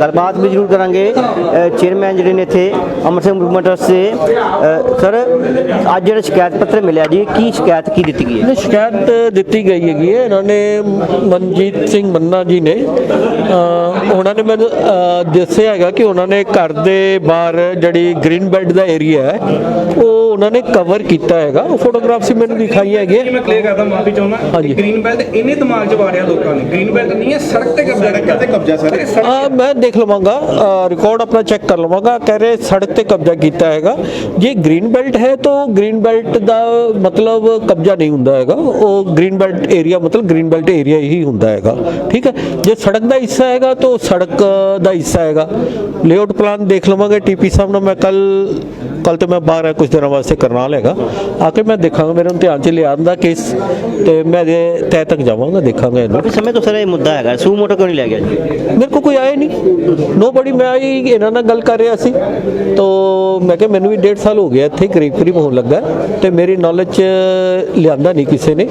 ਗੱਲਬਾਤ ਵੀ ਜ਼ਰੂਰ ਕਰਾਂਗੇ। ਚੇਅਰਮੈਨ ਜਿਹੜੇ ਨੇ ਇੱਥੇ ਅੰਮ੍ਰਿਤਸਰ ਮੂਵਮੈਂਟ ਟਰਸਟ ਦੇ। ਸਰ ਅੱਜ ਜਿਹੜਾ ਸ਼ਿਕਾਇਤ ਪੱਤਰ ਮਿਲਿਆ ਜੀ ਕੀ ਸ਼ਿਕਾਇਤ ਕੀ ਦਿੱਤੀ ਗਈ ਹੈ? ਸ਼ਿਕਾਇਤ ਦਿੱਤੀ ਗਈ ਹੈਗੀ ਹੈ। ਇਹਨਾਂ ਨੇ ਮਨਜੀਤ ਸਿੰਘ ਮੰਨਾ ਜੀ ਨੇ ਉਹਨਾਂ ਨੇ ਮੈਨੂੰ ਦੱਸਿਆ ਹੈਗਾ ਕਿ ਉਹਨਾਂ ਨੇ ਘਰ ਦੇ ਬਾਹਰ ਜਿਹੜੀ ਗ੍ਰੀਨ ਬੈਲਟ ਦਾ ਏਰੀਆ ਹੈ ਉਹ ਉਹਨਾਂ ਨੇ ਕਵਰ ਕੀਤਾ ਹੈਗਾ। ਉਹ ਫੋਟੋਗ੍ਰਾਫਸ ਮੈਨੂੰ ਦਿਖਾਈ ਹੈਗੀ ਮੈਂ ਕਲੀਅਰ ਕਰਦਾ ਮਾਫੀ ਚਾਹੁੰਦਾ। ਗ੍ਰੀਨ ਬੈਲਟ ਇਹਨੇ ਦਿਮਾਗ 'ਚ ਵਾੜਿਆ ਲੋਕਾਂ ਨੇ। ਗ੍ਰੀਨ ਬੈਲਟ ਨਹੀਂ ਹੈ ਸੜਕ ਤੇ ਕਬਜ਼ਾ ਕੀਤਾ। ਤੇ ਕਬਜ਼ਾ ਸਰ। ਆ ਮੈਂ ਦੇਖ ਲਵਾਂਗਾ ਰਿਕਾਰਡ ਆਪਣਾ ਚੈੱਕ ਕਰ ਲਵਾਂਗਾ ਕਹ ਰਹੇ ਸੜਕ ਤੇ ਕਬਜ਼ਾ ਕੀਤਾ ਹੈਗਾ। ਜੇ ਗ੍ਰੀਨ ਬੈਲਟ ਹੈ ਤਾਂ ਗ੍ਰੀਨ ਬੈਲਟ ਦਾ ਮਤਲਬ ਕਬਜ਼ਾ ਨਹੀਂ ਹੁੰਦਾ ਹੈਗਾ। ਉਹ ਗ੍ਰੀਨ ਬੈਲਟ ਏਰੀਆ ਮਤਲਬ ਗ੍ਰੀਨ ਬੈਲਟ ਏਰੀਆ ਹੀ ਹੁੰਦਾ ਹੈਗਾ। ਠੀਕ ਹੈ? ਜੇ ਸੜਕ ਦਾ ਹਿੱਸਾ ਹੈਗਾ ਤਾਂ ਸੜਕ ਦਾ ਹਿੱਸਾ ਹੈਗਾ। ਲੇਆਊਟ ਪਲਾਨ ਦੇਖ ਲਵਾਂਗੇ ਟੀਪੀ ਸਾਹਿਬ ਨਾਲ। ਮੈਂ ਕੱਲ ਕੱਲ ਤੇ ਮੈਂ ਬਾਹਰ ਹੈ ਕੁਝ ਦਿਨਾਂ ਵਾਸਤੇ ਕਰਨਾਲ ਹੈਗਾ। ਆ ਕੇ ਮੈਂ ਦੇਖਾਂਗਾ ਮੇਰੇ ਨੂੰ ਧਿਆਨ ਚ ਲਿਆਉਣ ਦਾ ਕੇਸ ਤੇ ਮੈਂ ਇਹਦੇ ਤਹਿ ਤੱਕ ਜਾਵਾਂਗਾ ਦੇਖਾਂਗਾ ਇਹਨੂੰ। ਸਮੇਂ ਤੋਂ ਸਰ ਇਹ ਮੁੱਦਾ ਹੈਗਾ। ਸੂ ਮੋਟੋ ਕਿਉਂ ਨਹੀਂ ਲਿਆ ਗਿਆ ਮੇਰੇ ਕੋ ਕੋਈ ਆਇਆ ਨਹੀਂ। ਨੋਬਡੀ ਮੈਂ ਆਈ ਇਹਨਾਂ ਨਾਲ ਗੱਲ ਕਰ ਰਿਹਾ ਸੀ। ਤੋ ਮੈਂ ਕਿਹਾ ਮੈਨੂੰ ਵੀ 1.5 ਸਾਲ ਹੋ ਗਿਆ ਇੱਥੇ ਕਰੀਬ ਕਰੀਬ ਹੋਣ ਲੱਗਾ। ਤੇ ਮੇਰੀ ਨੌਲੇਜ ਚ ਲਿਆਂਦਾ ਨਹੀਂ ਕਿਸੇ ਨੇ।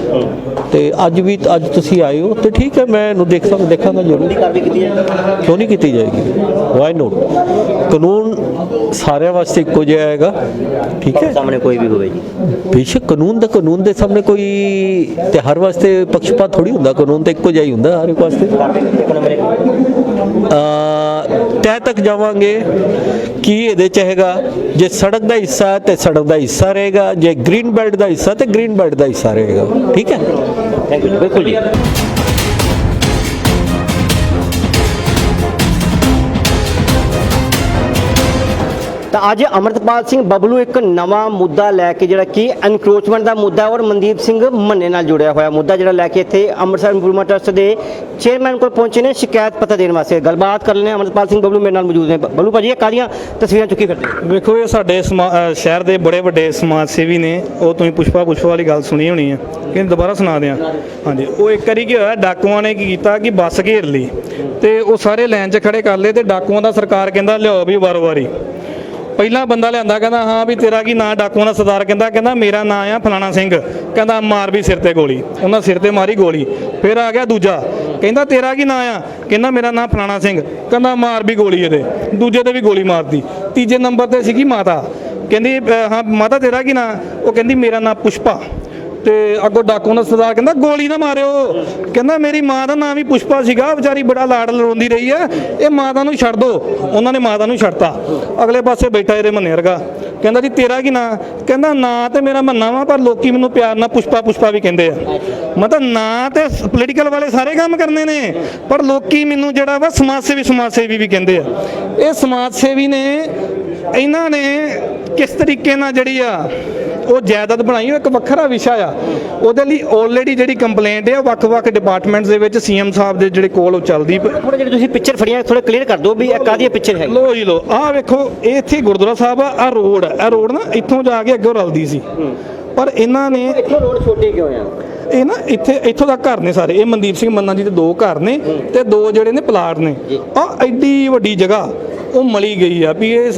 ਤੇ ਅੱਜ ਵੀ ਅੱਜ ਤੁਸੀਂ ਆਏ ਹੋ ਤੇ ਠੀਕ ਹੈ ਮੈਂ ਇਹਨੂੰ ਦੇਖ ਦੇਖਾਂਗਾ ਜ਼ਰੂਰ। ਹੈ ਕਿਉਂ ਨਹੀਂ ਕੀਤੀ ਜਾਏਗੀ? ਵਾਈ ਨੋਟ ਕਾਨੂੰਨ ਸਾਰਿਆਂ ਵਾਸਤੇ ਇੱਕੋ ਜਿਹਾ ਹੈਗਾ। ਠੀਕ ਹੈ? ਸਾਹਮਣੇ ਕੋਈ ਵੀ ਹੋਵੇ ਜੀ। ਬੇਸ਼ੱਕ ਕਾਨੂੰਨ ਦਾ ਕਾਨੂੰਨ ਦੇ ਸਾਹਮਣੇ ਕੋਈ ਤੇ ਹਰ ਵਾਸਤੇ ਪੱਖਪਾਤ ਥੋੜੀ ਹੁੰਦਾ। ਕਾਨੂੰਨ ਤਾਂ ਇੱਕੋ ਜਿਹਾ ਹੀ ਹੁੰਦਾ ਹਰ ਇੱਕ ਵਾਸਤੇ। ਕਾਰਵਾਈ ਤਹਿ ਤੱਕ ਜਾਵਾਂਗੇ ਕੀ ਇਹਦੇ ਚ ਹੈਗਾ? ਜੇ ਸੜਕ ਦਾ ਹਿੱਸਾ ਹੈ ਤੇ ਸੜਕ ਦਾ ਹਿੱਸਾ ਰਹੇਗਾ, ਜੇ ਗ੍ਰੀਨ ਬੈਲਟ ਦਾ ਹਿੱਸਾ ਤੇ ਗ੍ਰੀਨ ਬੈਲਟ ਦਾ ਹਿੱਸਾ ਰਹੇਗਾ। ਠੀਕ ਹੈ? ਬਿਲਕੁਲ ਜੀ। ਤਾਂ ਅੱਜ ਅਮਰਤਪਾਲ ਸਿੰਘ ਬਬਲੂ ਇੱਕ ਨਵਾਂ ਮੁੱਦਾ ਲੈ ਕੇ ਜਿਹੜਾ ਕਿ ਐਨਕਰੋਚਮੈਂਟ ਦਾ ਮੁੱਦਾ ਔਰ ਮਨਦੀਪ ਸਿੰਘ ਮੰਨੇ ਨਾਲ ਜੁੜਿਆ ਹੋਇਆ ਮੁੱਦਾ ਜਿਹੜਾ ਲੈ ਕੇ ਇੱਥੇ ਅੰਮ੍ਰਿਤਸਰ ਇੰਪਰੂਵਮੈਂਟ ਟਰਸਟ ਦੇ ਚੇਅਰਮੈਨ ਕੋਲ ਪਹੁੰਚੇ ਨੇ, ਸ਼ਿਕਾਇਤ ਪੱਤਰ ਦੇਣ ਵਾਸਤੇ ਗੱਲਬਾਤ ਕਰ ਲੈਣੇ ਅਮਰਤਪਾਲ ਸਿੰਘ ਬਬਲੂ ਮੇਰੇ ਨਾਲ ਮੌਜੂਦ ਨੇ। ਬਬਲੂ ਭਾਜੀ, ਇਹ ਕਾਦੀਆਂ ਤਸਵੀਰਾਂ ਚੁੱਕੀ ਫਿਰਦੇ ਹੋ? ਵੇਖੋ, ਇਹ ਸਾਡੇ ਸਮਾ- ਸ਼ਹਿਰ ਦੇ ਬੜੇ ਵੱਡੇ ਸਮਾਜ ਸੇਵੀ ਨੇ। ਉਹ ਤੁਸੀਂ ਪੁਸ਼ਪਾ ਪੁਸ਼ਪਾ ਵਾਲੀ ਗੱਲ ਸੁਣੀ ਹੋਣੀ ਹੈ। ਕਿ ਦੁਬਾਰਾ ਸੁਣਾ ਦਿਆਂ। ਹਾਂਜੀ, ਉਹ ਇੱਕ ਵਾਰੀ ਕੀ ਹੋਇਆ, ਡਾਕੂਆਂ ਨੇ ਕੀ ਕੀਤਾ ਕਿ ਬੱਸ ਘੇਰ ਲਈ। ਤੇ ਉਹ ਸਾਰੇ ਲਾਈਨ 'ਚ ਖੜੇ ਕਰ ਲਏ ਤੇ ਡਾਕੂਆਂ ਦਾ ਸਰਕਾਰ ਕਹਿੰਦਾ, ਲਿਆਓ ਵੀ ਵਾਰੋ ਵਾਰੀ ਪਹਿਲਾ ਬੰਦਾ ਲਿਆਂਦਾ, ਕਹਿੰਦਾ, ਹਾਂ ਵੀ ਤੇਰਾ ਕੀ ਨਾਂ ਡਾਕੂਆਂ ਦਾ ਸਰਦਾਰ ਕਹਿੰਦਾ ਕਹਿੰਦਾ, ਮੇਰਾ ਨਾਂ ਆ ਫਲਾਣਾ ਸਿੰਘ। ਕਹਿੰਦਾ, ਮਾਰ ਵੀ ਸਿਰ ਤੇ ਗੋਲੀ। ਉਹਨਾਂ ਸਿਰ ਤੇ ਮਾਰੀ ਗੋਲੀ। ਫਿਰ ਆ ਗਿਆ ਦੂਜਾ। ਕਹਿੰਦਾ, ਤੇਰਾ ਕੀ ਨਾਂ ਆ? ਕਹਿੰਦਾ, ਮੇਰਾ ਨਾਂ ਫਲਾਣਾ ਸਿੰਘ। ਕਹਿੰਦਾ, ਮਾਰ ਵੀ ਗੋਲੀ ਇਹਦੇ। ਦੂਜੇ ਤੇ ਵੀ ਗੋਲੀ ਮਾਰਤੀ। ਤੀਜੇ ਨੰਬਰ ਤੇ ਸੀਗੀ ਮਾਤਾ। ਕਹਿੰਦੀ ਹਾਂ, ਮਾਤਾ ਤੇਰਾ ਕੀ ਨਾਂ? ਉਹ ਕਹਿੰਦੀ, ਮੇਰਾ ਨਾਂ ਪੁਸ਼ਪਾ। ਤੇ ਅੱਗੋਂ ਡਾਕੂ ਦਾ ਸਰਦਾਰ ਕਹਿੰਦਾ, ਗੋਲੀ ਨਾ ਮਾਰਿਓ। ਕਹਿੰਦਾ, ਮੇਰੀ ਮਾਂ ਦਾ ਨਾਮ ਵੀ ਪੁਸ਼ਪਾ ਸੀਗਾ, ਵਿਚਾਰੀ ਬੜਾ ਲਾੜ ਲੜਾਉਂਦੀ ਰਹੀ ਹੈ। ਇਹ ਮਾਤਾ ਨੂੰ ਛੱਡ ਦੋ। ਉਹਨਾਂ ਨੇ ਮਾਤਾ ਨੂੰ ਛੱਡਤਾ। ਅਗਲੇ ਪਾਸੇ ਬੈਠਾ ਇਹਦੇ ਮੰਨੇ ਵਰਗਾ। ਕਹਿੰਦਾ, ਜੀ, ਤੇਰਾ ਕੀ ਨਾਂ? ਕਹਿੰਦਾ, ਨਾਂ ਤੇ ਮੇਰਾ ਮੰਨਾ ਵਾ, ਪਰ ਲੋਕੀ ਮੈਨੂੰ ਪਿਆਰ ਨਾਲ ਪੁਸ਼ਪਾ ਪੁਸ਼ਪਾ ਵੀ ਕਹਿੰਦੇ ਆ। ਮਤਲਬ ਨਾਂ ਤੇ ਪੋਲੀਟੀਕਲ ਵਾਲੇ ਸਾਰੇ ਕੰਮ ਕਰਨੇ ਨੇ, ਪਰ ਲੋਕੀ ਮੈਨੂੰ ਜਿਹੜਾ ਵਾ ਸਮਾਜ ਸੇਵੀ ਸਮਾਜ ਸੇਵੀ ਵੀ ਕਹਿੰਦੇ ਆ। ਇਹ ਸਮਾਜ ਸੇਵੀ ਨੇ, ਇਹਨਾਂ ਨੇ ਕਿਸ ਤਰੀਕੇ ਨਾਲ ਜਿਹੜੀ ਆ ਉਹ ਜਾਇਦਾਦ ਬਣਾਈ ਉਹ ਇੱਕ ਵੱਖਰਾ ਵਿਸ਼ਾ ਆ। ਉਹਦੇ ਲਈ ਆਲਰੇਡੀ ਜਿਹੜੀ ਕੰਪਲੇਂਟ ਹੈ ਉਹ ਵੱਖ-ਵੱਖ ਡਿਪਾਰਟਮੈਂਟਸ ਦੇ ਵਿੱਚ ਸੀਐਮ ਸਾਹਿਬ ਦੇ ਜਿਹੜੇ ਕੋਲ ਉਹ ਚੱਲਦੀ ਥੋੜਾ ਜਿਹੜੀ ਤੁਸੀਂ ਪਿਕਚਰ ਫੜੀਆਂ ਥੋੜਾ ਕਲੀਅਰ ਕਰ ਦਿਓ ਵੀ ਇਹ ਕਾਦੀ ਪਿਕਚਰ ਹੈ ਲੋ ਜੀ ਲੋ ਆਹ ਵੇਖੋ ਇਹ ਇੱਥੇ ਗੁਰਦੁਆਰਾ ਸਾਹਿਬ ਆ ਆਹ ਰੋਡ ਆ। ਰੋਡ ਨਾ ਇੱਥੋਂ ਜਾ ਕੇ ਅੱਗੇ ਰਲਦੀ ਸੀ। ਪਰ ਇਹਨਾਂ ਨੇ ਇੱਥੋਂ ਰੋਡ ਛੋਟੀ ਕਿਉਂ ਆ? ਇਹ ਨਾ ਇੱਥੇ ਇੱਥੋਂ ਦਾ ਘਰ ਨੇ ਸਾਰੇ। ਇਹ ਮਨਦੀਪ ਸਿੰਘ ਮੰਨਾ ਜੀ ਦੇ ਦੋ ਘਰ ਨੇ ਤੇ ਦੋ ਜਿਹੜੇ ਨੇ ਪਲਾਟ ਨੇ। ਆ ਐਡੀ ਵੱਡੀ ਜਗ੍ਹਾ ਉਹ ਮਲੀ ਗਈ ਆ ਵੀ ਇਹ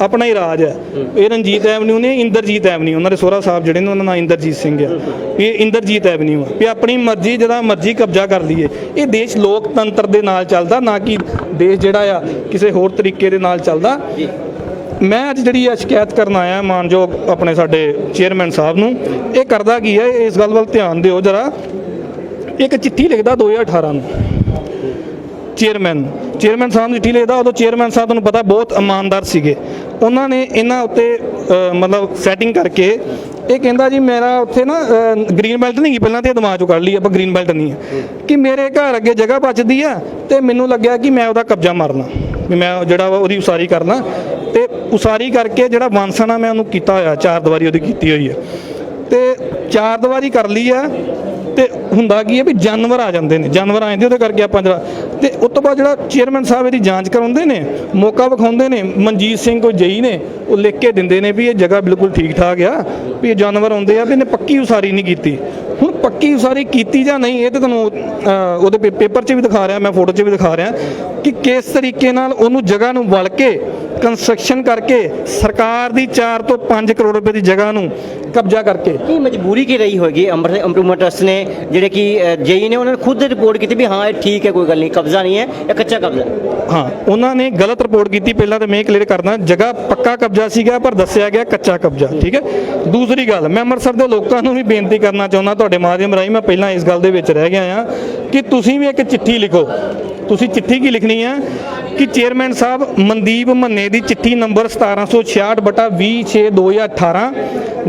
ਆਪਣਾ ਹੀ ਰਾਜ ਹੈ। ਇਹ ਰਣਜੀਤ ਐਵਨਿਊ ਨੇ ਇੰਦਰਜੀਤ ਐਵਨਿਊ ਉਹਨਾਂ ਦੇ ਸੋਹਰਾ ਸਾਹਿਬ ਜਿਹੜੇ ਨੇ ਉਹਨਾਂ ਦਾ ਨਾਂ ਇੰਦਰਜੀਤ ਸਿੰਘ ਆ। ਵੀ ਇਹ ਇੰਦਰਜੀਤ ਐਵਨਿਊ ਆ। ਵੀ ਆਪਣੀ ਮਰਜ਼ੀ ਜਿਹਦਾ ਮਰਜ਼ੀ ਕਬਜ਼ਾ ਕਰ ਲਈਏ। ਇਹ ਦੇਸ਼ ਲੋਕਤੰਤਰ ਦੇ ਨਾਲ ਚੱਲਦਾ ਨਾ ਕਿ ਦੇਸ਼ ਜਿਹੜਾ ਆ ਕਿਸੇ ਹੋਰ ਤਰੀਕੇ ਦੇ ਨਾਲ ਚੱਲਦਾ। ਮੈਂ ਅੱਜ ਜਿਹੜੀ ਆ ਸ਼ਿਕਾਇਤ ਕਰਨ ਆਇਆ, ਮਾਨਯੋਗ ਆਪਣੇ ਸਾਡੇ ਚੇਅਰਮੈਨ ਸਾਹਿਬ ਨੂੰ, ਇਹ ਕਰਦਾ ਕੀ ਹੈ, ਇਸ ਗੱਲ ਵੱਲ ਧਿਆਨ ਦਿਓ ਜਰਾ। ਇੱਕ ਚਿੱਠੀ ਲਿਖਦਾ 2018 ਨੂੰ ਚੇਅਰਮੈਨ ਚੇਅਰਮੈਨ ਸਾਹਿਬ ਨੂੰ ਚਿੱਠੀ ਲਿਖਦਾ, ਉਦੋਂ ਚੇਅਰਮੈਨ ਸਾਹਿਬ ਤੁਹਾਨੂੰ ਪਤਾ ਬਹੁਤ ਇਮਾਨਦਾਰ ਸੀਗੇ। ਉਹਨਾਂ ਨੇ ਇਹਨਾਂ ਉੱਤੇ ਮਤਲਬ ਸੈਟਿੰਗ ਕਰਕੇ, ਇਹ ਕਹਿੰਦਾ ਜੀ, ਮੇਰਾ ਉੱਥੇ ਨਾ ਗ੍ਰੀਨ ਬੈਲਟ ਨਹੀਂ ਗਈ ਪਹਿਲਾਂ ਤੇ ਇਹ ਦਿਮਾਗ ਚੋਂ ਕੱਢ ਲਈ, ਆਪਾਂ ਗ੍ਰੀਨ ਬੈਲਟ ਨਹੀਂ ਹੈ ਕਿ ਮੇਰੇ ਘਰ ਅੱਗੇ ਜਗ੍ਹਾ ਬਚਦੀ ਆ, ਤੇ ਮੈਨੂੰ ਲੱਗਿਆ ਕਿ ਮੈਂ ਉਹਦਾ ਕਬਜ਼ਾ ਮਾਰਨਾ, ਵੀ ਮੈਂ ਜਿਹੜਾ ਵਾ ਉਹਦੀ ਉਸਾਰੀ ਕਰਨਾ। ਤੇ ਉਸਾਰੀ ਕਰਕੇ ਜਿਹੜਾ ਵਾਂਸਣਾ ਮੈਂ ਉਹਨੂੰ ਕੀਤਾ ਹੋਇਆ, ਚਾਰ ਦੀਵਾਰੀ ਉਹਦੀ ਕੀਤੀ ਹੋਈ ਹੈ। ਤੇ ਚਾਰ ਦੀਵਾਰੀ ਕਰ ਲਈ ਆ ਤੇ ਹੁੰਦਾ ਕੀ ਹੈ ਵੀ ਜਾਨਵਰ ਆ ਜਾਂਦੇ ਨੇ, ਜਾਨਵਰ ਆ ਜਾਂਦੇ ਉਹਦੇ ਕਰਕੇ ਆਪਾਂ ਜਿਹੜਾ ਤੇ ਉਸ ਤੋਂ ਬਾਅਦ ਜਿਹੜਾ ਚੇਅਰਮੈਨ ਸਾਹਿਬ ਇਹਦੀ ਜਾਂਚ ਕਰਾਉਂਦੇ ਨੇ, ਮੌਕਾ ਵਿਖਾਉਂਦੇ ਨੇ, ਮਨਜੀਤ ਸਿੰਘ ਕੋਈ ਜਈ ਨੇ, ਉਹ ਲਿਖ ਕੇ ਦਿੰਦੇ ਨੇ ਵੀ ਇਹ ਜਗ੍ਹਾ ਬਿਲਕੁਲ ਠੀਕ ਠਾਕ ਆ, ਵੀ ਇਹ ਜਾਨਵਰ ਆਉਂਦੇ ਆ ਵੀ ਇਹਨੇ ਪੱਕੀ ਉਸਾਰੀ ਨਹੀਂ ਕੀਤੀ। ਹੁਣ ਪੱਕੀ ਉਸਾਰੀ ਕੀਤੀ ਜਾਂ ਨਹੀਂ, ਇਹ ਤਾਂ ਤੁਹਾਨੂੰ ਉਹਦੇ ਪੇ- ਪੇਪਰ 'ਚ ਵੀ ਦਿਖਾ ਰਿਹਾ, ਮੈਂ ਫੋਟੋ 'ਚ ਵੀ ਦਿਖਾ ਰਿਹਾ ਕਿ ਕਿਸ ਤਰੀਕੇ ਨਾਲ ਉਹਨੂੰ ਜਗ੍ਹਾ ਨੂੰ ਵਲ ਕੇ ਕੰਸਟਰਕਸ਼ਨ ਕਰਕੇ ਸਰਕਾਰ ਦੀ 4 ਤੋਂ 5 ਕਰੋੜ ਰੁਪਏ ਦੀ ਜਗ੍ਹਾ ਨੂੰ ਕਬਜ਼ਾ ਕਰਕੇ। ਕੀ ਮਜਬੂਰੀ ਕੀ ਰਹੀ ਹੋਏਗੀ? ਅੰਮ੍ਰਿਤ ਇੰਪਰੂਵਮੈਂਟ ਟਰਸਟ ਨੇ ਜਿਹੜੇ ਕਿ ਜੇਈ ਨੇ ਉਹਨਾਂ ਨੇ ਖੁਦ ਰਿਪੋਰਟ ਕੀਤੀ ਵੀ ਹਾਂ ਇਹ ਠੀਕ ਹੈ ਕੋਈ ਗੱਲ ਨਹੀਂ ਕਬਜ਼ਾ ਨਹੀਂ ਹੈ ਇਹ ਕੱਚਾ ਕਬਜ਼ਾ ਹੈ। ਹਾਂ ਉਹਨਾਂ ਨੇ ਗਲਤ ਰਿਪੋਰਟ ਕੀਤੀ ਪਹਿਲਾਂ ਤਾਂ ਮੈਂ ਕਲੀਅਰ ਕਰਦਾ ਜਗ੍ਹਾ ਪੱਕਾ ਕਬਜ਼ਾ ਸੀਗਾ ਪਰ ਦੱਸਿਆ ਗਿਆ ਕੱਚਾ ਕਬਜ਼ਾ ਠੀਕ ਹੈ? ਦੂਸਰੀ ਗੱਲ ਮੈਂ ਅੰਮ੍ਰਿਤਸਰ ਦੇ ਲੋਕਾਂ ਨੂੰ ਵੀ ਬੇਨਤੀ ਕਰਨਾ ਚਾਹੁੰਦਾ ਤੁਹਾਡੇ ਮਾਧਿਅਮ ਰਾਹੀਂ ਮੈਂ ਪਹਿਲਾਂ ਇਸ ਗੱਲ ਦੇ ਵਿੱਚ ਰਹਿ ਗਿਆ ਆ ਕਿ ਤੁਸੀਂ ਵੀ ਇੱਕ ਚਿੱਠੀ ਲਿਖੋ। ਤੁਸੀਂ ਚਿੱਠੀ ਕੀ ਲਿਖਣੀ ਆ? ਕਿ ਚੇਅਰਮੈਨ ਸਾਹਿਬ ਮਨਦੀਪ ਮੰਨੇ ਦੀ ਚਿੱਠੀ ਨੰਬਰ 1766 ਬਟਾ 26 2018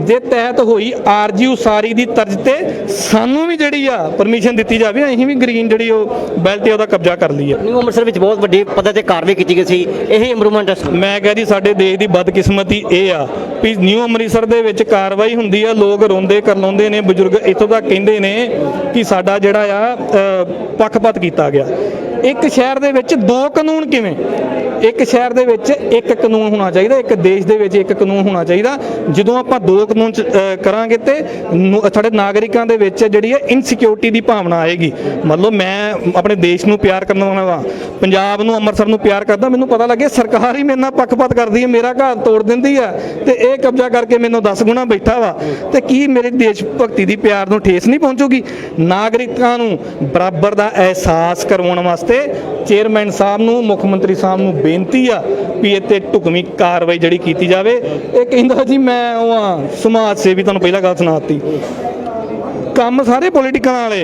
ਦੇ ਤਹਿਤ ਹੋਈ ਆਰਜੀ ਉਸਾਰੀ ਦੀ ਤਰਜ਼ ਤੇ ਸਾਨੂੰ ਵੀ ਜਿਹੜੀ ਆ ਪਰਮਿਸ਼ਨ ਦਿੱਤੀ ਜਾਵੇ ਅਸੀਂ ਵੀ ਗ੍ਰੀਨ ਜਿਹੜੀ ਉਹ ਬੈਲਟ ਹੈ ਉਹਦਾ ਕਬਜ਼ਾ ਕਰ ਲਈਏ। ਨਿਊ ਅੰਮ੍ਰਿਤਸਰ ਵਿੱਚ ਬਹੁਤ ਵੱਡੀ ਪੱਧਰ ਤੇ ਕਾਰਵਾਈ ਕੀਤੀ ਗਈ ਸੀ। ਇਹ ਇੰਪਰੂਵਮੈਂਟ ਮੈਂ ਕਹਿ ਜੀ ਸਾਡੇ ਦੇਸ਼ ਦੀ ਬਦਕਿਸਮਤੀ ਇਹ ਆ ਵੀ ਨਿਊ ਅੰਮ੍ਰਿਤਸਰ ਦੇ ਵਿੱਚ ਕਾਰਵਾਈ ਹੁੰਦੀ ਆ ਲੋਕ ਰੋਂਦੇ ਕਰਲਾਉਂਦੇ ਨੇ ਬਜ਼ੁਰਗ ਇੱਥੋਂ ਤੱਕ ਕਹਿੰਦੇ ਨੇ ਕਿ ਸਾਡਾ ਜਿਹੜਾ ਆ ਪੱਖਪਾਤ ਕੀਤਾ ਗਿਆ। ਇੱਕ ਸ਼ਹਿਰ ਦੇ ਵਿੱਚ ਦੋ ਕਾਨੂੰਨ ਕਿਵੇਂ? ਇੱਕ ਸ਼ਹਿਰ ਦੇ ਵਿੱਚ ਇੱਕ ਕਾਨੂੰਨ ਹੋਣਾ ਚਾਹੀਦਾ, ਇੱਕ ਦੇਸ਼ ਦੇ ਵਿੱਚ ਇੱਕ ਕਾਨੂੰਨ ਹੋਣਾ ਚਾਹੀਦਾ। ਜਦੋਂ ਆਪਾਂ ਦੋ ਕਾਨੂੰਨ ਕਰਾਂਗੇ ਤੇ ਨੋ- ਸਾਡੇ ਨਾਗਰਿਕਾਂ ਦੇ ਵਿੱਚ ਜਿਹੜੀ ਹੈ ਇਨਸਿਕਿਉਰਿਟੀ ਦੀ ਭਾਵਨਾ ਆਏਗੀ। ਮਤਲਬ ਮੈਂ ਆਪਣੇ ਦੇਸ਼ ਨੂੰ ਪਿਆਰ ਕਰਨ ਵਾਲਾ ਵਾਂ। ਪੰਜਾਬ ਨੂੰ, ਅੰਮ੍ਰਿਤਸਰ ਨੂੰ ਪਿਆਰ ਕਰਦਾ, ਮੈਨੂੰ ਪਤਾ ਲੱਗੇ ਸਰਕਾਰ ਹੀ ਮੇਰੇ ਨਾਲ ਪੱਖਪਾਤ ਕਰਦੀ ਹੈ, ਮੇਰਾ ਘਰ ਤੋੜ ਦਿੰਦੀ ਆ ਤੇ ਇਹ ਕਬਜ਼ਾ ਕਰਕੇ ਮੈਨੂੰ 10 ਗੁਣਾ ਬੈਠਾ ਵਾ। ਤੇ ਕੀ ਮੇਰੇ ਦੇਸ਼ ਭਗਤੀ ਦੀ ਪਿਆਰ ਨੂੰ ਠੇਸ ਨਹੀਂ ਪਹੁੰਚੂਗੀ? ਨਾਗਰਿਕਾਂ ਨੂੰ ਬਰਾਬਰ ਦਾ ਅਹਿਸਾਸ ਕਰਵਾਉਣ ਵਾਸਤੇ ਚੇਅਰਮੈਨ ਸਾਹਿਬ ਨੂੰ, ਮੁੱਖ ਮੰਤਰੀ ਸਾਹਿਬ ਨੂੰ ਬੇਨਤੀ ਆ ਵੀ ਇੱਥੇ ਢੁਕਵੀਂ ਕਾਰਵਾਈ ਜਿਹੜੀ ਕੀਤੀ ਜਾਵੇ। ਇਹ ਕਹਿੰਦਾ ਜੀ ਮੈਂ ਉਹ ਆ, ਸਮਾਜ ਸੇਵੀ, ਤੁਹਾਨੂੰ ਪਹਿਲਾਂ ਗੱਲ ਸੁਣਾਤੀ ਕੰਮ ਸਾਰੇ ਪੋਲੀਟੀਕਲ ਵਾਲੇ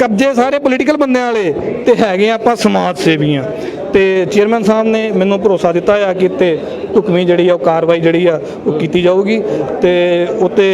ਕਬਜ਼ੇ ਸਾਰੇ ਪੋਲੀਟੀਕਲ ਬੰਦਿਆਂ ਵਾਲੇ ਤੇ ਹੈਗੇ ਆਪਾਂ ਸਮਾਜ ਸੇਵੀਆਂ ਤੇ ਚੇਅਰਮੈਨ ਸਾਹਿਬ ਨੇ ਮੈਨੂੰ ਭਰੋਸਾ ਦਿੱਤਾ ਆ ਕਿ ਤੇ ਢੁਕਵੀਂ ਜਿਹੜੀ ਆ ਉਹ ਕਾਰਵਾਈ ਜਿਹੜੀ ਆ ਉਹ ਕੀਤੀ ਜਾਊਗੀ ਤੇ ਉੱਤੇ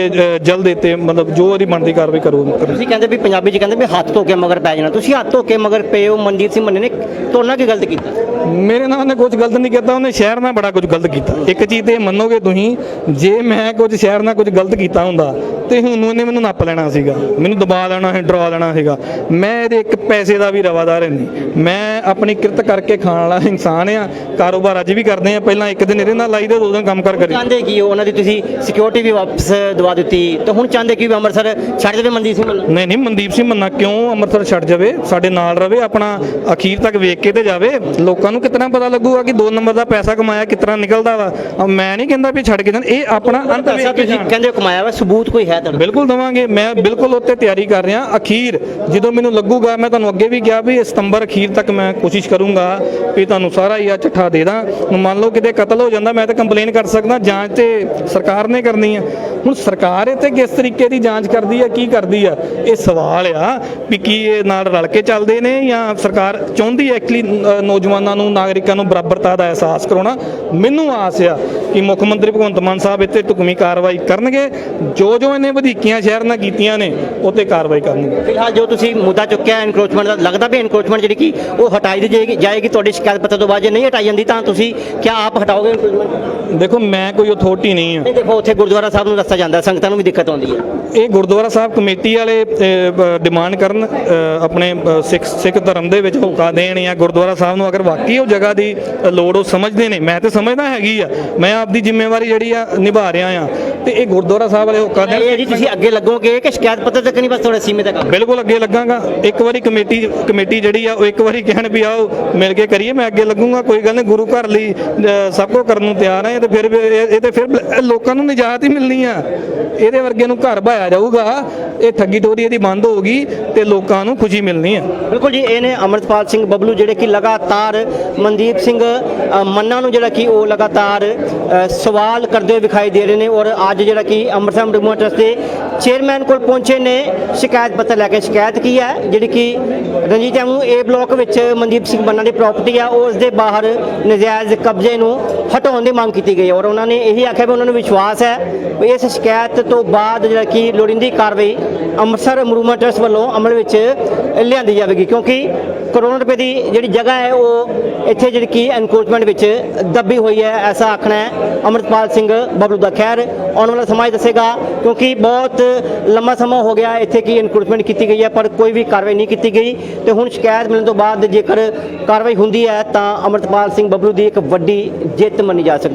ਜਲਦ ਤੇ ਮਤਲਬ ਜੋ ਉਹਦੀ ਬਣਦੀ ਕਾਰਵਾਈ ਕਰੂ ਤੁਸੀਂ ਕਹਿੰਦੇ ਵੀ ਪੰਜਾਬੀ ਚ ਕਹਿੰਦੇ ਵੀ ਹੱਥ ਧੋ ਕੇ ਮਗਰ ਪੈ ਜਾਣਾ। ਤੁਸੀਂ ਹੱਥ ਧੋ ਕੇ ਮਗਰ ਪਏ ਹੋ ਮਨਜੀਤ ਸਿੰਘ ਮੰਨੇ ਨੇ ਤੋੜਨਾ ਕੀ ਗਲਤ ਕੀਤਾ? ਮੇਰੇ ਨਾਲ ਉਹਨੇ ਕੁਝ ਗਲਤ ਨਹੀਂ ਕੀਤਾ ਉਹਨੇ ਸ਼ਹਿਰ ਨਾਲ ਬੜਾ ਕੁਝ ਗਲਤ ਕੀਤਾ। ਇੱਕ ਚੀਜ਼ ਤੇ ਮੰਨੋਗੇ ਤੁਸੀਂ ਜੇ ਮੈਂ ਕੁਝ ਸ਼ਹਿਰ ਨਾਲ ਕੁਝ ਗਲਤ ਕੀਤਾ ਹੁੰਦਾ ਤੇ ਹੁਣ ਉਹਨੇ ਮੈਨੂੰ ਨੱਪ ਲੈਣਾ ਸੀਗਾ। ਮੈਨੂੰ ਦਬਾ ਲੈਣਾ ਹੈ ਡਰਾ ਲੈਣਾ ਸੀਗਾ ਮੈਂ ਇਹਦੇ ਇੱਕ ਪੈਸੇ ਦਾ ਵੀ ਰਵਾਦਾਰ ਨਹੀਂ। ਮੈਂ ਆਪਣੀ ਕਿਰਤ ਕਰਕੇ ਖਾਣ ਵਾਲਾ ਇਨਸਾਨ ਆ ਕਾਰੋਬਾਰ ਅੱਜ ਵੀ ਕਰਦੇ ਆ ਪਹਿਲਾਂ ਇੱਕ ਦਿਨ ਇਹਦੇ ਨਾਲ ਲਾਈ ਤੇ ਦੋ ਦਿਨ ਕੰਮ ਕਰ ਕਰੀ। ਚਾਹੁੰਦੇ ਕੀ ਹੋ? ਉਹਨਾਂ ਦੀ ਤੁਸੀਂ ਸਿਕਿਉਰਿਟੀ ਵੀ ਵਾਪਸ ਦਵਾ ਦਿੱਤੀ। ਤੇ ਹੁਣ ਚਾਹੁੰਦੇ ਕੀ ਵੀ ਅੰਮ੍ਰਿਤਸਰ ਛੱਡ ਦੇਵੇ ਮਨਜੀਤ ਸਿੰਘ ਮੰਨਾ ਨਹੀਂ ਨਹੀਂ ਮਨਦੀਪ ਸਿੰਘ ਮੰਨਾ ਕਿਉਂ ਅੰਮ੍ਰਿਤਸਰ ਛੱਡ ਜਾਵੇ? ਸਾਡੇ ਨਾਲ ਰਵੇ ਆਪਣਾ ਅਖੀਰ ਤੱਕ ਵੇਖ ਕੇ ਤੇ ਜਾਵੇ। ਲੋਕਾਂ ਨੂੰ ਕਿਤਨਾ ਪਤਾ ਲੱਗੂਗਾ ਕਿ ਦੋ ਨੰਬਰ ਦਾ ਪੈਸਾ ਕਮਾਇਆ ਕਿਤਨਾ ਨਿਕਲਦਾ ਵਾ। ਮੈਂ ਨਹੀਂ ਕਹਿੰਦਾ ਵੀ ਛੱਡ ਕੇ ਜਾਣ। ਇਹ ਆਪਣਾ ਅੰਤ ਵੇਖ ਕੇ ਤੁਸੀਂ ਕਹਿੰਦੇ ਹੋ ਕਮਾਇਆ ਵਾ ਸਬੂਤ ਕੋਈ ਹੈ ਤੁਹਾਡਾ ਬਿਲਕੁਲ ਦਵਾਂਗੇ। ਮੈਂ ਬਿਲਕੁਲ ਉੱਤੇ ਤਿਆਰੀ ਕਰ ਰਿਹਾ। ਅਖੀਰ ਜਦੋਂ ਮੈਨੂੰ ਲੱਗੂਗਾ, ਮੈਂ ਤੁਹਾਨੂੰ ਅੱਗੇ ਵੀ ਕਿਹਾ ਵੀ ਸਤੰਬਰ ਅਖੀਰ ਤੱਕ ਮੈਂ ਕੋਸ਼ਿਸ਼ ਕਰੂੰਗਾ ਵੀ ਤੁਹਾਨੂੰ ਸਾਰਾ ਹੀ ਆ ਚਿੱਠਾ ਦੇ ਦਾਂ। ਹੁਣ ਮੰਨ ਲਓ ਕਿਤੇ ਕਤਲ ਹੋ ਜਾਂਦਾ, ਮੈਂ ਤਾਂ ਕੰਪਲੇਨ ਕਰ ਸਕਦਾ, ਜਾਂਚ ਤੇ ਸਰਕਾਰ ਨੇ ਕਰਨੀ ਆ। ਹੁਣ ਸਰਕਾਰ ਇੱਥੇ ਕਿਸ ਤਰੀਕੇ ਦੀ ਜਾਂਚ ਕਰਦੀ ਆ, ਕੀ ਕਰਦੀ ਆ? ਇਹ ਸਵਾਲ ਆ ਵੀ ਕੀ ਇਹ ਨਾਲ ਰਲ ਕੇ ਚੱਲਦੇ ਨੇ ਜਾਂ ਸਰਕਾਰ ਚਾਹੁੰਦੀ ਹੈ ਐਕਚੁਅਲੀ ਨੌਜਵਾਨਾਂ ਨੂੰ, ਨਾਗਰਿਕਾਂ ਨੂੰ ਬਰਾਬਰਤਾ ਦਾ ਅਹਿਸਾਸ ਕਰਾਉਣਾ? ਮੈਨੂੰ ਆਸ ਆ ਕਿ ਮੁੱਖ ਮੰਤਰੀ ਭਗਵੰਤ ਮਾਨ ਸਾਹਿਬ ਇੱਥੇ ਢੁਕਵੀਂ ਕਾਰਵਾਈ ਕਰਨਗੇ। ਜੋ ਜੋ ਇਹਨੇ ਵਧੀਕੀਆਂ ਸ਼ਹਿਰ ਨਾਲ ਕੀਤੀਆਂ ਨੇ ਉਹ ਤੇ ਕਾਰਵਾਈ ਕਰਨਗੇ ਫਿਲਹਾਲ ਜੋ ਤੁਸੀਂ ਮੁੱਦਾ ਚੁੱਕਿਆ ਐਨਕਰੋਚਮੈਂਟ ਦਾ ਲੱਗਦਾ ਵੀ ਐਨਕਰੋਚਮੈਂਟ ਜਿਹੜੀ ਕਿ ਉਹ ਹਟਾਈ ਜਾਏਗੀ ਜਾਏਗੀ ਤੁਹਾਡੀ ਸ਼ਿਕਾਇਤ ਪੱਤਰ ਤੋਂ ਬਾਅਦ ਜੇ ਨਹੀਂ ਹਟਾਈ ਜਾਂਦੀ ਤਾਂ ਤੁਸੀਂ ਕਿਆ ਆਪ ਹਟਾਓਗੇ? ਦੇਖੋ ਮੈਂ ਕੋਈ ਅਥਾਰਟੀ ਨਹੀਂ ਆ ਦੇਖੋ ਉੱਥੇ ਗੁਰਦੁਆਰਾ ਸਾਹਿਬ ਨੂੰ ਰਸਤਾ ਜਾਂਦਾ ਸੰਗਤਾਂ ਨੂੰ ਵੀ ਦਿੱਕਤ ਆਉਂਦੀ ਹੈ। ਇਹ ਗੁਰਦੁਆਰਾ ਸਾਹਿਬ ਕਮੇਟੀ ਵਾਲੇ ਡਿਮਾਂਡ ਕਰਨ ਆਪਣੇ ਸਿੱਖ ਸਿੱਖ ਧਰਮ ਦੇ ਵਿੱਚ ਹੋਕਾ ਦੇਣ ਜਾਂ ਗੁਰਦੁਆਰਾ ਸਾਹਿਬ ਨੂੰ ਅਗਰ ਵਾਕਈ ਉਹ ਜਗ੍ਹਾ ਦੀ ਲੋੜ ਉਹ ਸਮਝਦੇ ਨੇ ਮੈਂ ਤੇ ਸਮਝਦਾ ਹੈਗੀ ਆ ਮੈਂ ਆਪਦੀ ਜ਼ਿੰਮੇਵਾਰੀ ਜਿਹੜੀ ਆ ਨਿਭਾ ਰਿਹਾ ਆ ਤੇ ਇਹ ਗੁਰਦੁਆਰਾ ਸਾਹਿਬ ਵਾਲੇ ਹੋਕਾ ਦੇਣ। ਇਹ ਜੀ ਤੁਸੀਂ ਅੱਗੇ ਲੱਗੋਗੇ ਕਿ ਸ਼ਿਕਾਇਤ ਪੱਤਰ ਤੱਕ ਨਹੀਂ ਬਸ ਥੋੜਾ ਸੀਮਿਤ ਹੈ ਬਿਲਕੁਲ ਅੱਗੇ ਲੱਗਾਂਗਾ। ਇੱਕ ਵਾਰੀ ਕਮੇਟੀ ਕਮੇਟੀ ਜਿਹੜੀ ਆ ਉਹ ਇੱਕ ਵਾਰੀ ਕਹਿਣ ਵੀ ਆਓ ਮਿਲ ਕੇ ਕਰੀਏ ਮੈਂ ਅੱਗੇ ਲੱਗੂੰਗਾ ਕੋਈ ਗੱਲ ਨਹੀਂ ਗੁਰੂ ਘਰ ਲਈ ਸਭ ਕੁਝ ਕਰਨ ਨੂੰ ਤਿਆਰ ਆ ਤੇ ਫਿਰ ਇਹ ਤੇ ਫਿਰ ਲੋਕਾਂ ਨੂੰ ਨਿਜਾਤ ਹੀ ਮਿਲਣੀ ਆ। ਇਹਦੇ ਵਰਗੇ ਨੂੰ ਘਰ ਭਾਇਆ ਜਾਊਗਾ ਇਹ ਠੱਗੀ ਟੋਰੀ ਇਹਦੀ ਬੰਦ ਹੋਊਗੀ ਤੇ ਲੋਕਾਂ ਨੂੰ ਖੁਸ਼ੀ ਮਿਲਣੀ ਆ। ਬਿਲਕੁਲ ਜੀ ਇਹ ਨੇ ਅਮਰਤਪਾਲ ਸਿੰਘ ਬੱਬਲੂ ਜਿਹੜੇ ਕਿ ਲਗਾਤਾਰ ਮਨਦੀਪ ਸਿੰਘ ਮੰਨਾ ਨੂੰ ਜਿਹੜਾ ਕਿ ਉਹ ਲਗਾਤਾਰ ਸਵਾਲ ਕਰਦੇ ਵਿਖਾਈ ਦੇ ਰਹੇ ਨੇ ਔਰ ਅੱਜ ਜਿਹੜਾ ਕਿ ਅੰਮ੍ਰਿਤਸਰ ਟਰਸਟ ਦੇ ਚੇਅਰਮੈਨ ਕੋਲ ਪਹੁੰਚੇ ਨੇ, ਸ਼ਿਕਾਇਤ ਪੱਤਰ ਲੈ ਕੇ ਸ਼ਿਕਾਇਤ ਕੀ ਹੈ? ਜਿਹੜੀ ਕਿ ਰਣਜੀਤ ਐਵਨਿਊ ਏ ਬਲਾਕ ਵਿੱਚ ਮਨਦੀਪ ਸਿੰਘ ਬੰਨਾ ਦੀ ਪ੍ਰਾਪਰਟੀ ਆ ਉਸ ਦੇ ਬਾਹਰ ਨਜਾਇਜ਼ ਕਬਜ਼ੇ ਨੂੰ ਹਟਾਉਣ ਦੀ ਮੰਗ ਕੀਤੀ ਗਈ ਹੈ ਔਰ ਉਹਨਾਂ ਨੇ ਇਹੀ ਆਖਿਆ ਵੀ ਉਹਨਾਂ ਨੂੰ ਵਿਸ਼ਵਾਸ ਹੈ ਵੀ ਇਸ ਸ਼ਿਕਾਇਤ ਤੋਂ ਬਾਅਦ ਜਿਹੜਾ ਕਿ ਲੋੜੀਂਦੀ ਕਾਰਵਾਈ ਅੰਮ੍ਰਿਤਸਰ ਇੰਪਰੂਵਮੈਂਟ ਟਰਸਟ ਵੱਲੋਂ ਅਮਲ ਵਿੱਚ ਲਿਆਂਦੀ ਜਾਵੇਗੀ ਕਿਉਂਕਿ ਕਰੋੜਾਂ ਰੁਪਏ ਦੀ ਜਿਹੜੀ ਜਗ੍ਹਾ ਹੈ, ਉਹ ਇੱਥੇ ਜਿਹੜੀ ਕਿ ਐਨਕਰੋਚਮੈਂਟ ਵਿੱਚ ਦੱਬੀ ਹੋਈ ਹੈ, ਐਸਾ ਆਖਣਾ ਹੈ। ਅਮਰਤਪਾਲ ਸਿੰਘ ਬਬਲੂ ਦਾ ਖੈਰ। ਆਉਣ ਵਾਲਾ ਸਮਾਂ ਦੱਸੇਗਾ, ਕਿਉਂਕਿ ਬਹੁਤ ਲੰਮਾ ਸਮਾਂ ਹੋ ਗਿਆ ਇੱਥੇ ਕਿ ਐਨਕਰੋਚਮੈਂਟ ਕੀਤੀ ਗਈ ਹੈ, ਪਰ ਕੋਈ ਵੀ ਕਾਰਵਾਈ ਨਹੀਂ ਕੀਤੀ ਗਈ। ਤੇ ਹੁਣ ਸ਼ਿਕਾਇਤ ਮਿਲਣ ਤੋਂ ਬਾਅਦ ਜੇਕਰ ਕਾਰਵਾਈ ਹੁੰਦੀ ਹੈ, ਤਾਂ ਅਮਰਤਪਾਲ ਸਿੰਘ ਬਬਲੂ ਦੀ ਇੱਕ ਵੱਡੀ ਜਿੱਤ ਮੰਨੀ ਜਾ ਸਕਦੀ